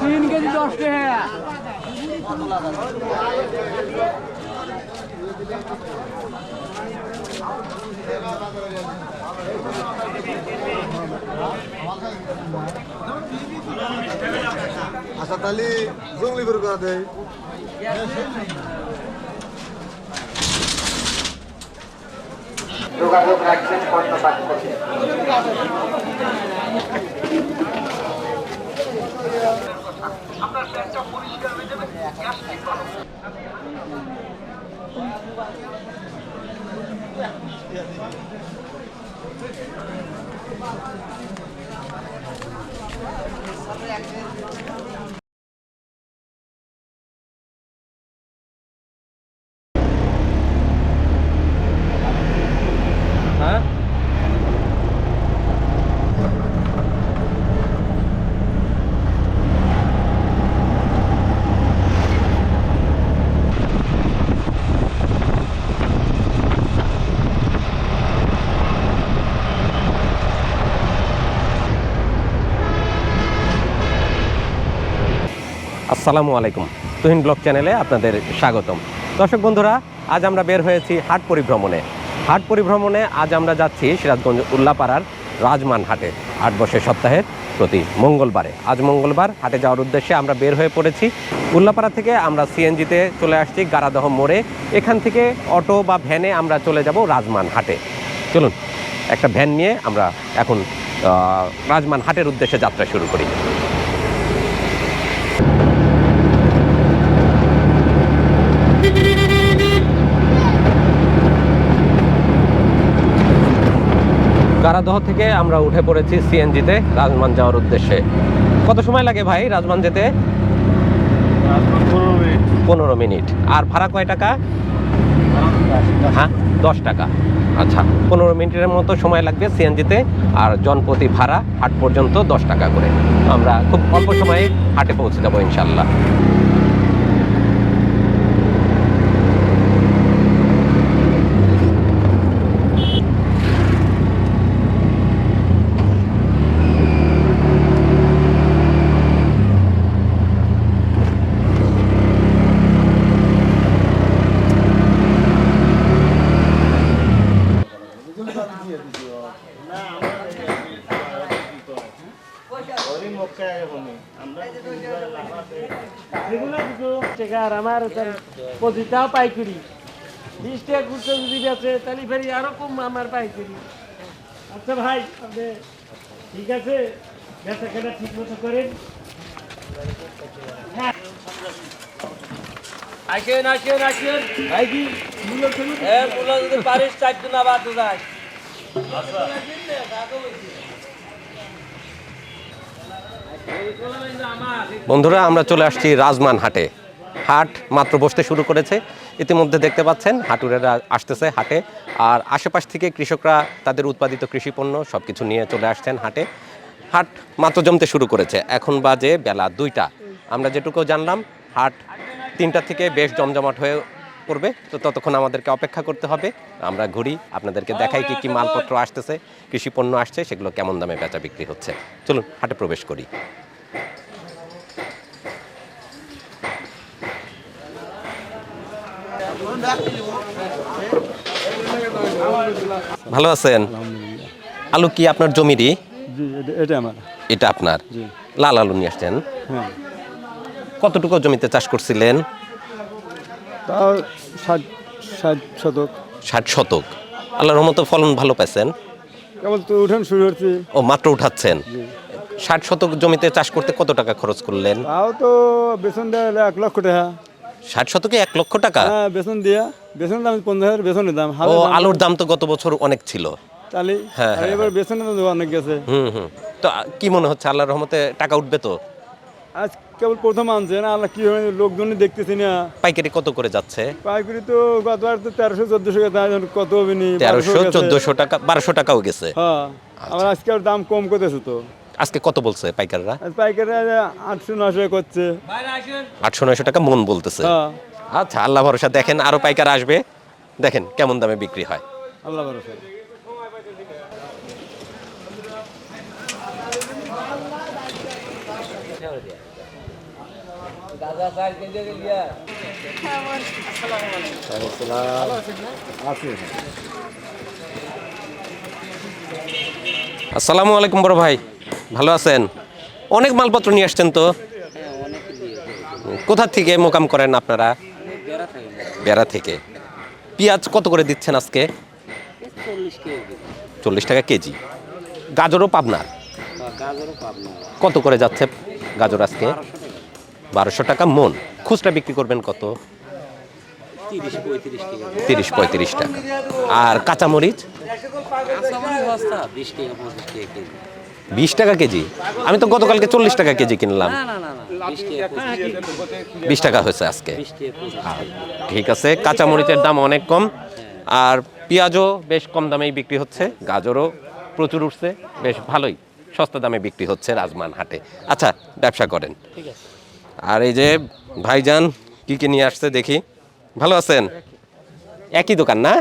তিন কেজি দশ টাকা আচ্ছা তাহলে জঙ্গলি বের করা দেয়। যোগাযোগ রাখবেন পণ্য করতে আসসালামু আলাইকুম। তুহিন ব্লগ চ্যানেলে আপনাদের স্বাগতম। দর্শক বন্ধুরা, আজ আমরা বের হয়েছি হাট পরিভ্রমণে। হাট পরিভ্রমণে আজ আমরা যাচ্ছি সিরাজগঞ্জ উল্লাপাড়ার রাজমান হাটে। আট বছর সপ্তাহের প্রতি মঙ্গলবারে। আজ মঙ্গলবার হাটে যাওয়ার উদ্দেশ্যে আমরা বের হয়ে পড়েছি। উল্লাপাড়া থেকে আমরা সিএনজিতে চলে আসছি গারাদহ মোড়ে। এখান থেকে অটো বা ভ্যানে আমরা চলে যাব রাজমান হাটে। চলুন, একটা ভ্যান নিয়ে আমরা এখন রাজমান হাটের উদ্দেশ্যে যাত্রা শুরু করি। গারাদহ থেকে আমরা উঠে পড়েছি সিএনজিতে রাজমান যাওয়ার উদ্দেশ্যে। কত সময় লাগে ভাই রাজমান যেতে? পনেরো মিনিট। আর ভাড়া কয় টাকা? হ্যাঁ দশ টাকা। আচ্ছা পনেরো মিনিটের মতো সময় লাগবে সিএনজিতে। আর জনপ্রতি ভাড়া হাট পর্যন্ত দশ টাকা করে। আমরা খুব অল্প সময়ে হাটে পৌঁছে যাব ইনশাল্লাহ। এগুলো দুটো টাকা আর আমার তার পাইকারি। বিশ টাকা খুচরো যদি আছে তাহলে ফেরি আরও কম আমার পাইকারি। আচ্ছা ভাই আপনি ঠিক আছে? বেচা কেনা ঠিক মতো করেন। হ্যাঁ। আসেন আসেন আসেন। ভাই কি মূল্য হ্যাঁ মূল্য যদি পারিস চার দিন আবার তো যাই। বন্ধুরা, আমরা চলে আসছি রাজমান হাটে। হাট মাত্র বসতে শুরু করেছে। ইতিমধ্যে দেখতে পাচ্ছেন, হাটুরেরা আসতেছে হাটে। আর আশেপাশ থেকে কৃষকরা তাদের উৎপাদিত কৃষি পণ্য সব কিছু নিয়ে চলে আসছেন হাটে। হাট মাত্র জমতে শুরু করেছে। এখন বাজে বেলা দুইটা। আমরা যেটুকু জানলাম, হাট তিনটা থেকে বেশ জমজমাট হয়ে পড়বে তো ততক্ষণ আমাদেরকে অপেক্ষা করতে হবে। আমরা ঘুরি আপনাদেরকে দেখাই কি কি মালপত্র আসতেছে কৃষি পণ্য আসছে সেগুলো কেমন দামে বেচা বিক্রি হচ্ছে। চলুন হাটে প্রবেশ করি। ভালো আছেন? আলু কি আপনার জমিরই? এটা- এটা আমার। এটা আপনার? লাল আলু নিয়ে আসছেন। হ্যাঁ। কতটুকু জমিতে চাষ করছিলেন? তাও ষাট ষাট শতক। ষাট শতক। আল্লাহর মতো ফলন ভালো পাইছেন। কেবল তো উঠান শুরু হচ্ছে ও মাত্র উঠাচ্ছেন। ষাট শতক জমিতে চাষ করতে কত টাকা খরচ করলেন? তাও তো বেতন দেওয়া হলো এক লক্ষ টাকা। ষাট শতকে এক লক্ষ টাকা? হ্যাঁ বেতন দিয়া। বেতন দাম পঞ্চাশ হাজার বেতনের দাম ও হালের দাম। আলুর দাম তো গত বছর অনেক ছিল। তাহলে হ্যাঁ, আর হ্যাঁ, এবার বেতনের দাম অনেক গেছে। হুম হুম। তো আ, কি মনে হচ্ছে? আল্লাহর রহমতে টাকা উঠবে তো? আজ কেবল প্রথম আনছে না আল্লাহ কি লোকজন দেখতেছি না। পাইকারি কত করে যাচ্ছে? পাইকারি তো গতবার তো তেরোশো চোদ্দশো টাকা কত হবে নি? তেরোশো 1200 চোদ্দশো টাকা বারোশো টাকাও গেছে। হ্যাঁ আমার আজকে আর দাম কম করতেছে তো। আজকে কত বলছে পাইকাররা? আজ পাইকারি আটশো নশো করছে। আটশো নয়শো টাকা মন বলতেছে। হ্যাঁ। আচ্ছা আল্লাহ ভরসা দেখেন আরও পাইকার আসবে। দেখেন কেমন দামে বিক্রি হয়। আল্লাহ ভরসা। আসসালামু আলাইকুম বড় ভাই ভালো আছেন? অনেক মালপত্র নিয়ে আসছেন তো? কোথা থেকে মোকাম করেন আপনারা? বেড়া থেকে। পেঁয়াজ কত করে দিচ্ছেন আজকে? চল্লিশ টাকা কেজি। গাজরও পাবনার কত করে যাচ্ছে গাজর আজকে? বারোশো টাকা মন। খুচরা বিক্রি করবেন কত? তিরিশ পঁয়ত্রিশ টাকা। আর কাঁচামরিচ? বিশ টাকা কেজি। আমি তো গতকালকে চল্লিশ টাকা কেজি কিনলাম। বিশ টাকা হয়েছে আজকে। ঠিক আছে, কাঁচামরিচের দাম অনেক কম। আর পেঁয়াজও বেশ কম দামেই বিক্রি হচ্ছে। গাজরও প্রচুর উঠছে। বেশ ভালোই। সস্তা দামে বিক্রি হচ্ছে রাজমান হাটে আচ্ছা ব্যবসা করেন। আর এই যে ভাইজান, কি কি নিয়ে আসছে দেখি। ভালো আছেন? একই দোকান না?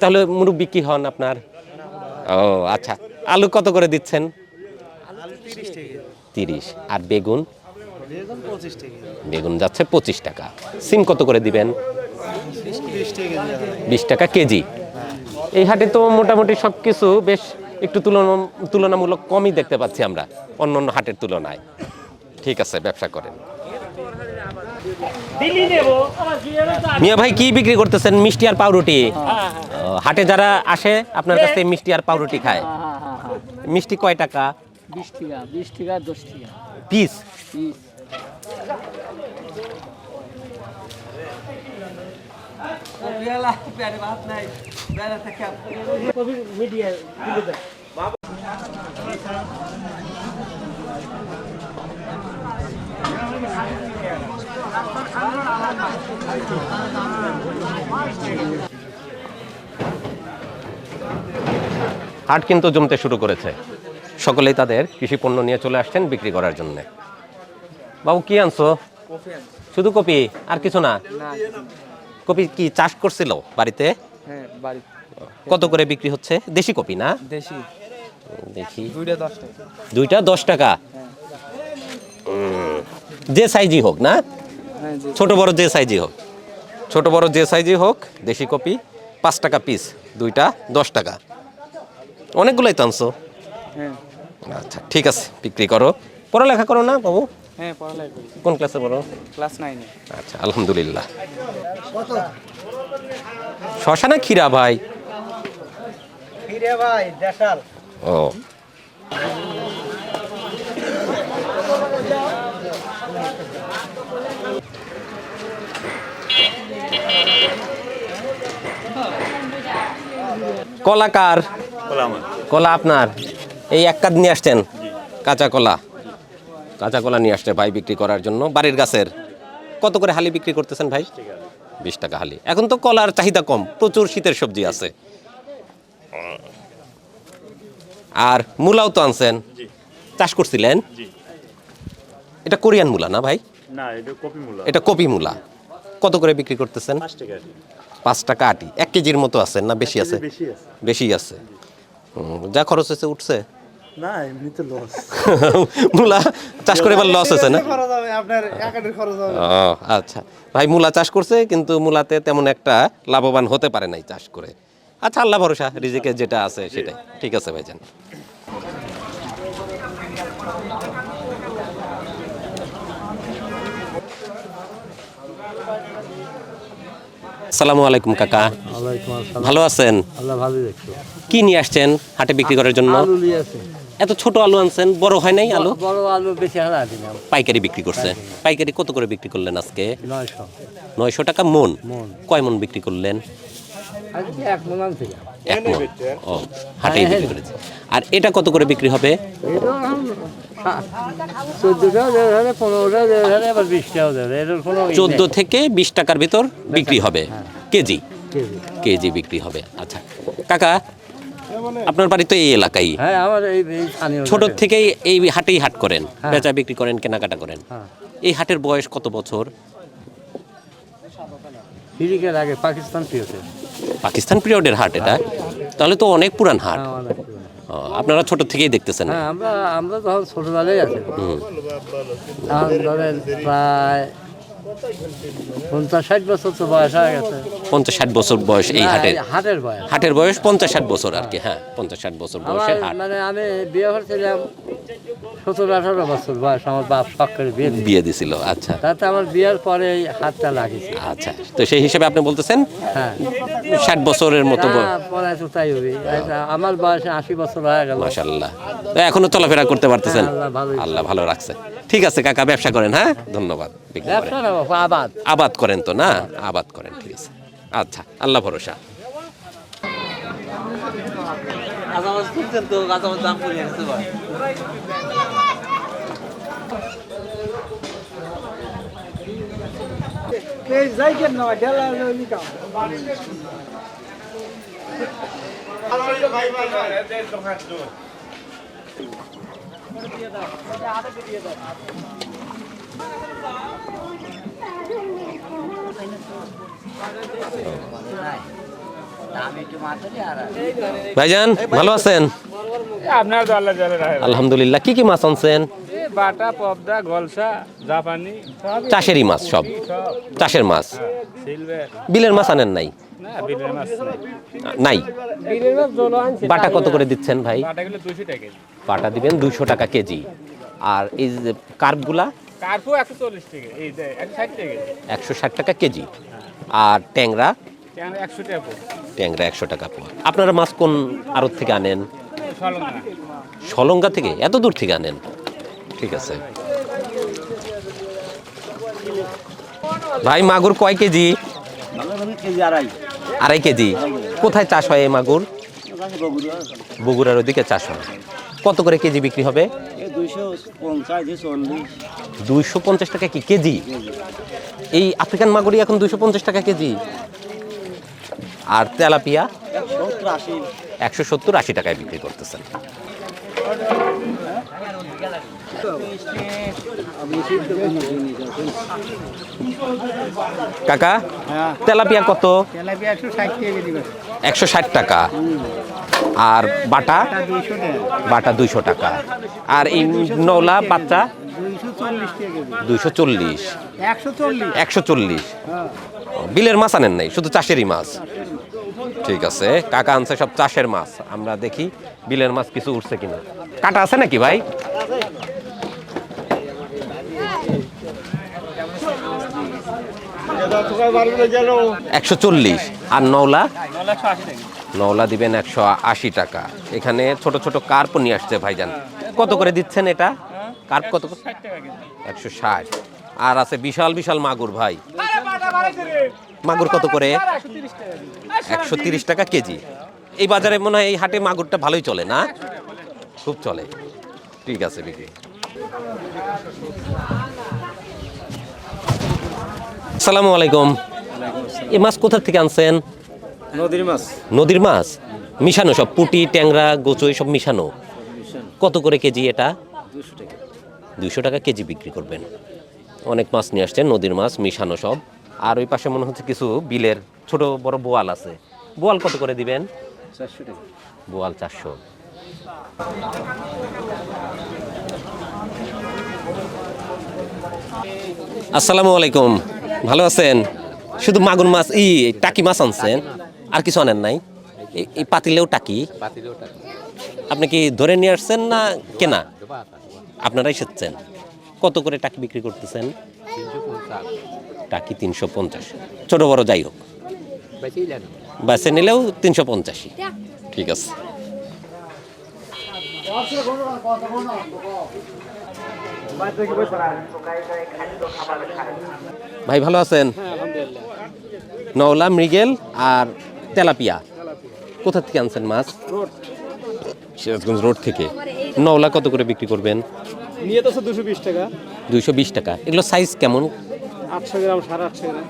তাহলে মুরব্বী কি হন আপনার? ও আচ্ছা। আলু কত করে দিচ্ছেন? তিরিশ। আর বেগুন? বেগুন যাচ্ছে পঁচিশ টাকা। সিম কত করে দিবেন? বিশ টাকা কেজি। এই হাটে তো মোটামুটি সব কিছু বেশ একটু তুলনা তুলনামূলক কমই দেখতে পাচ্ছি আমরা অন্য অন্য হাটের তুলনায়। ঠিক আছে ব্যবসা করেন। মিয়া ভাই কি বিক্রি করতেছেন? মিষ্টি আর পাউরুটি? হাটে যারা আসে আপনার কাছে মিষ্টি আর পাউরুটি খায়। মিষ্টি কয় টাকা? বিশ টাকা বিশ টাকা দশ টাকা। পিস? পিস। মিডিয়া তুলে দেয় হাট কিন্তু জমতে শুরু করেছে। সকলেই তাদের কৃষি পণ্য নিয়ে চলে আসছেন বিক্রি করার জন্য। বাবু কি আনছো? শুধু কপি আর কিছু না? কপি কি চাষ করছিল বাড়িতে? হ্যাঁ কত করে বিক্রি হচ্ছে? দেশি কপি না? দেশি। দেখি দুইটা দশ টাকা। উম, যে সাইজই হোক না? হ্যাঁ ছোট বড় যে সাইজই হোক। ছোট বড় যে সাইজই হোক দেশি কপি পাঁচ টাকা পিস দুইটা দশ টাকা। অনেকগুলোই তো আনছো? হ্যাঁ। আচ্ছা ঠিক আছে বিক্রি করো। পড়ালেখা করো না বাবু? হ্যাঁ পড়ালাই কোন ক্লাসে পড়ো? ক্লাস নাইনে আচ্ছা আলহামদুলিল্লাহ। শশা না ক্ষীরা ভাই। ফিরে ভাই দেশাল। ও। কলা কার কলা আপনার? এই এক কাদ নিয়ে আসছেন? কাঁচা কলা। কাঁচা কলা নিয়ে আসছে ভাই বিক্রি করার জন্য। বাড়ির গাছের। কত করে হালি বিক্রি করতেছেন ভাই? বিশ টাকা হালি। এখন তো কলার চাহিদা কম। প্রচুর শীতের সবজি আছে। আর মূলাও তো আনছেন। চাষ করছিলেন? এটা কোরিয়ান মূলা না ভাই? এটা কপি মূলা। এটা কপি মূলা। কত করে বিক্রি করতেছেন? পাঁচ টাকা আটি। এক কেজির মতো আছে না? বেশি আছে? বেশি আছে। যা খরচ হয়েছে উঠছে? না এমনিতে লস মূলা চাষ করে এবার লস হয়েছে না? আপনার খরচ হবে। ও আচ্ছা। ভাই মূলা চাষ করছে কিন্তু মূলাতে তেমন একটা লাভবান হতে পারে নাই চাষ করে। আচ্ছা আল্লাহ ভরসা রিজিকে যেটা আছে সেটাই। ঠিক আছে ভাইজান। আসসালামু আলাইকুম কাকা। ভালো আছেন? কি নিয়ে আসছেন হাটে বিক্রি করার জন্য? আলু নিয়ে আছে এত ছোট আলু আনছেন বড় হয় নাই আলু? বড় আলু বেশি পাইকারি বিক্রি করছে। পাইকারি। কত করে বিক্রি করলেন আজকে? নয়শো। টাকা মন। কয় মন বিক্রি করলেন? মন এক মন। ও হাটেই বিক্রি করেছে। আর এটা কত করে বিক্রি হবে? চোদ্দ থেকে বিশ টাকার ভিতর বিক্রি হবে। কেজি? কেজি। কেজি বিক্রি হবে আচ্ছা। কাকা আপনার বাড়ি তো এই এলাকায়। হ্যাঁ ছোট। থেকেই এই হাটেই হাট করেন হ্যাঁ। বেচা বিক্রি করেন কেনাকাটা করেন। হ্যাঁ। এই হাটের বয়স কত বছর? পাকিস্তান পাকিস্তান পিরিয়ডের হাট এটা? তাহলে তো অনেক পুরান হাট। আপনারা ছোট থেকেই দেখতেছেন। হ্যাঁ আমরা আমরা তখন ছোটবেলায় আছি। তখন ধরেন প্রায় পঞ্চাশ ষাট বছর তো বয়স হয়ে গেছে। পঞ্চাশ ষাট বছর বয়স এই হাটের। হাটের বয়স। হাটের বয়স পঞ্চাশ ষাট বছর আর কি হ্যাঁ পঞ্চাশ ষাট বছর আমার বয়সের হাট। মানে আমি বিয়ে করছিলাম সতেরো আঠারো বছর বয়স আমার বাপ শখ করে বিয়ে বিয়ে দিছিল আচ্ছা। তাতে আমার বিয়ের পরে এই হাতটা লাগিয়েছে। আচ্ছা তো সেই হিসেবে আপনি বলতেছেন হ্যাঁ। ষাট বছরের মতো তো তাই হবে। আমার বয়সে আশি বছর হয়ে গেল। মাশাল্লাহ তো এখনও চলাফেরা করতে পারতেছেন? হ্যাঁ, আল্লাহ ভালো রাখছে। ঠিক আছে কাকা ব্যবসা করেন হ্যাঁ? ধন্যবাদ। আবাদ। আবাদ করেন তো না? আবাদ করেন ঠিক আছে। আচ্ছা আল্লাহ ভরসা। ভাইজান ভালো আছেন? আপনার তো আল্লাহ আলহামদুলিল্লাহ কি কি মাছ আনছেন? বাটা পবদা গলসা জাপানি। চাষেরই মাছ সব। চাষের মাছ। বিলের মাছ আনেন নাই? নাই। বাটা কত করে দিচ্ছেন ভাই? দুশো কেজি। বাটা দিবেন দুইশো টাকা কেজি। আর এই যে কার্পগুলা? একশো চল্লিশ টাকা এই যে একশো ষাট টাকা কেজি। কেজি। আর ট্যাংরা? ট্যাংরা একশো টাকা পোয়া। আপনারা মাছ কোন আড়ত থেকে আনেন? সলঙ্গা। থেকে? এত দূর থেকে আনেন? ঠিক আছে। ভাই মাগুর কয় কেজি আড়াই। কেজি। কোথায় চাষ হয় এই মাগুর? বগুড়ার ওদিকে চাষ হয়। কত করে কেজি বিক্রি হবে? দুইশো পঞ্চাশ টাকা কি কেজি? এই আফ্রিকান মাগুরি এখন দুইশো পঞ্চাশ টাকা কেজি। আর তেলাপিয়া? একশো সত্তর আশি টাকায় বিক্রি করতেছেন। কাকা তেলাপিয়া কত? একশো ষাট টাকা। আর বাটা? বাটা দুইশো টাকা। আর এই নৌলা বাচ্চা? দুইশো চল্লিশ একশো চল্লিশ। বিলের মাছ আনেন নাই শুধু চাষেরই মাছ। ঠিক আছে কাকা আনছে সব চাষের মাছ। আমরা দেখি বিলের মাছ কিছু উঠছে কিনা। কাটা আছে নাকি ভাই? একশো চল্লিশ। আর নওলা? নওলা দিবেন একশো আশি টাকা। এখানে ছোট ছোট কার্প নিয়ে আসছে ভাইজান। কত করে দিচ্ছেন এটা? কার্প কত একশো ষাট। আর আছে বিশাল বিশাল মাগুর ভাই। মাগুর কত করে? একশো তিরিশ টাকা কেজি। একশো তিরিশ টাকা কেজি এই বাজারে মনে হয় এই হাটে মাগুরটা ভালোই চলে না? খুব চলে। ঠিক আছে বিক্রি আসসালামু আলাইকুম। এই মাছ কোথা থেকে আনছেন? নদীর মাছ। নদীর মাছ? মিশানো সব পুটি ট্যাংরা গোচই সব মিশানো? কত করে কেজি এটা? দুশো টাকা। কেজি বিক্রি করবেন। অনেক মাছ নিয়ে আসছেন নদীর মাছ মিশানো সব। আর ওই পাশে মনে হচ্ছে কিছু বিলের ছোট বড় বোয়াল আছে। বোয়াল কত করে দিবেন? বোয়াল চারশো। আসসালামু আলাইকুম। ভালো আছেন? শুধু মাগুর মাছ, ই, টাকি মাছ আনছেন। আর কিছু আনেন নাই। এই- পাতিলেও টাকি। আপনি কি ধরে নিয়ে আসছেন না কেনা? আপনারাই সেচ্ছেন কত করে টাকি বিক্রি করতেছেন? টাকি তিনশো পঞ্চাশ। ছোট, বড় যাই হোক। বাসে নিলেও তিনশো পঞ্চাশই। ঠিক আছে। ভাই ভালো আছেন? নওলা মৃগেল আর তেলাপিয়া। কোথা থেকে আনছেন মাছ? সিরাজগঞ্জ রোড থেকে। নওলা কত করে বিক্রি করবেন? নিয়ে তো দুশো বিশ টাকা। দুইশো বিশ টাকা। এগুলো সাইজ কেমন? আটশো গ্রাম সাড়ে আটশো গ্রাম।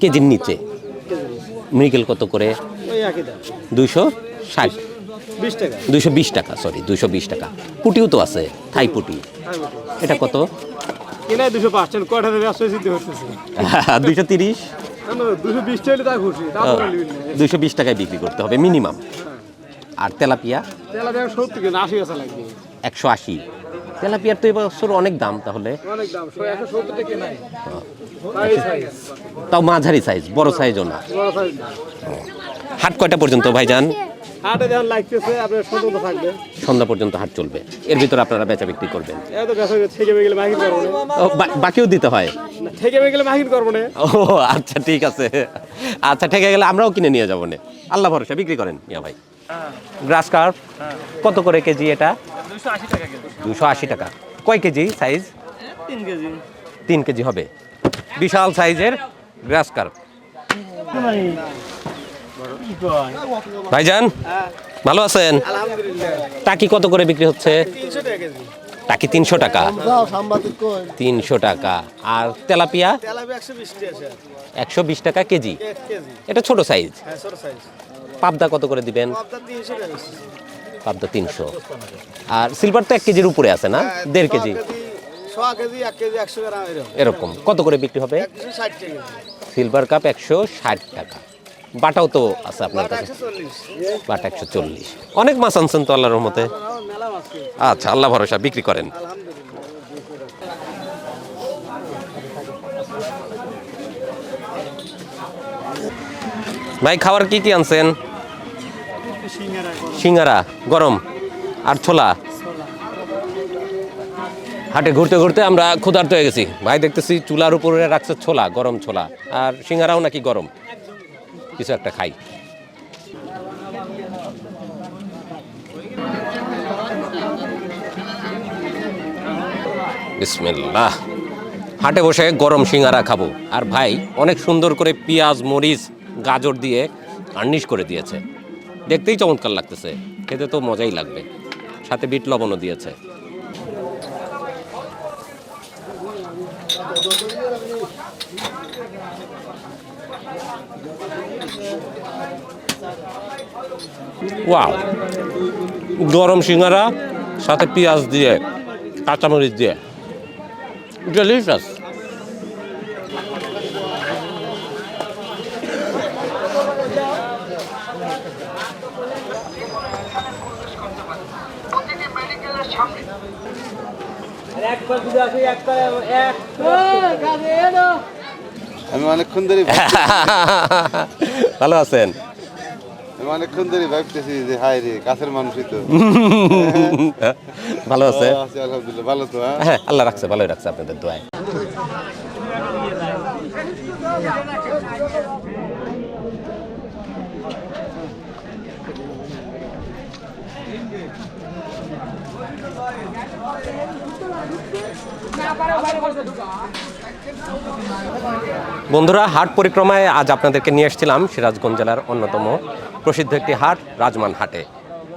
কেজির নিচে। মৃগেল কত করে? দুইশো ষাট। দুইশো বিশ টাকা সরি দুইশো বিশ টাকা। পুটিও তো আছে থাই পুটি। এটা কত? দুইশো তিরিশ। দুইশো বিশ টাকায় বিক্রি করতে হবে মিনিমাম। আর তেলাপিয়া? একশো আশি। তেলাপিয়ার তো এবছর অনেক দাম তাহলে। অনেক দাম একশো সত্তর টাকা নাই তাও মাঝারি সাইজ বড় সাইজও না। হাট কয়টা পর্যন্ত ভাইজান? হাটে যখন লাগতেছে আপনার সতর্ক থাকবে। সন্ধ্যা পর্যন্ত হাট চলবে। এর ভিতরে আপনারা বেচা বিক্রি করবেন। এত ব্যবসা থেকে গেলে মাহিন করব ও, বাকিও দিতে হয়। থেকে গেলে মাহিন করব না। ও আচ্ছা ঠিক আছে। আচ্ছা ঠেকে গেলে আমরাও কিনে নিয়ে যাব নে। আল্লাহ ভরসা বিক্রি করেন মিয়া ভাই। গ্রাস কার্প কত করে কেজি এটা? দুশো আশি টাকা। কয় কেজি সাইজ? তিন কেজি। তিন কেজি হবে। বিশাল সাইজের গ্রাস কার্প। কয় ভাইজান ভালো আছেন? টাকি কত করে বিক্রি হচ্ছে? টাকা তিনশো টাকা। তিনশো টাকা। আর তেলাপিয়া? একশো বিশ টাকা কেজি। এটা ছোট সাইজ। পাবদা কত করে দিবেন। পাবদা তিনশো। আর সিলভার তো এক কেজির উপরে আছে না? দেড় কেজি। এরকম। কত করে বিক্রি হবে? সিলভার কাপ একশো ষাট টাকা। বাটাও তো আছে আপনার কাছে। বাটা একশো চল্লিশ। অনেক মাছ আনছেন তো আল্লাহর মতে আচ্ছা আল্লাহ ভরসা বিক্রি করেন। ভাই খাবার কি কি আনছেন? সিঙ্গারা গরম। আর ছোলা? হাটে ঘুরতে ঘুরতে আমরা ক্ষুধার্ত হয়ে গেছি। ভাই দেখতেছি চুলার উপরে রাখছে ছোলা গরম ছোলা। আর সিঙ্গারাও নাকি গরম। কিছু একটা খাই। বিসমিল্লাহ। হাটে বসে গরম সিঙ্গারা খাব। আর ভাই অনেক সুন্দর করে পেঁয়াজ, মরিচ, গাজর দিয়ে গার্নিশ করে দিয়েছে। দেখতেই চমৎকার লাগতেছে। খেতে তো মজাই লাগবে। সাথে বিট লবণও দিয়েছে। ওয়াও গরম সিঙ্গারা সাথে পেঁয়াজ দিয়ে কাঁচামরিচ দিয়ে। ডেলিশাস আমি অনেকক্ষণ ধরে ভালো আছেন? আমি অনেকক্ষণ ধরে ভাবতেছি যে হাই রে কাছের মানুষই তো। ভালো আছে? আলহামদুলিল্লাহ ভালো তো হ্যাঁ? হ্যাঁ আল্লাহ রাখছে ভালোই রাখছে আপনাদের দোয়ায়। বন্ধুরা, হাট পরিক্রমায় আজ আপনাদেরকে নিয়ে এসেছিলাম সিরাজগঞ্জ জেলার অন্যতম প্রসিদ্ধ একটি হাট, রাজমান হাটে।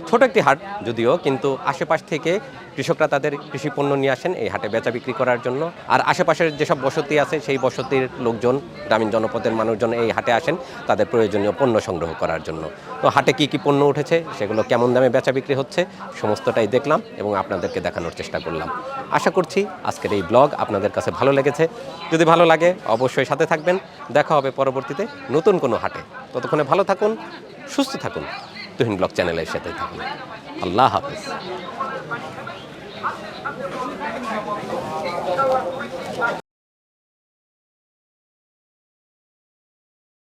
ছোট একটি হাট যদিও, কিন্তু আশেপাশ থেকে কৃষকরা তাদের কৃষি পণ্য নিয়ে আসেন এই হাটে বেচা বিক্রি করার জন্য। আর আশেপাশের যেসব বসতি আছে, সেই বসতির লোকজন, গ্রামীণ জনপদের মানুষজন এই হাটে আসেন তাদের প্রয়োজনীয় পণ্য সংগ্রহ করার জন্য। তো হাটে কি কি পণ্য উঠেছে, সেগুলো কেমন দামে বেচা বিক্রি হচ্ছে, সমস্তটাই দেখলাম এবং আপনাদেরকে দেখানোর চেষ্টা করলাম। আশা করছি আজকের এই ব্লগ আপনাদের কাছে ভালো লেগেছে। যদি ভালো লাগে, অবশ্যই সাথে থাকবেন। দেখা হবে পরবর্তীতে নতুন কোনো হাটে। ততক্ষণে ভালো থাকুন, সুস্থ থাকুন। তুহিন ব্লগ চ্যানেলের সাথে থাকুন। আল্লাহ হাফেজ।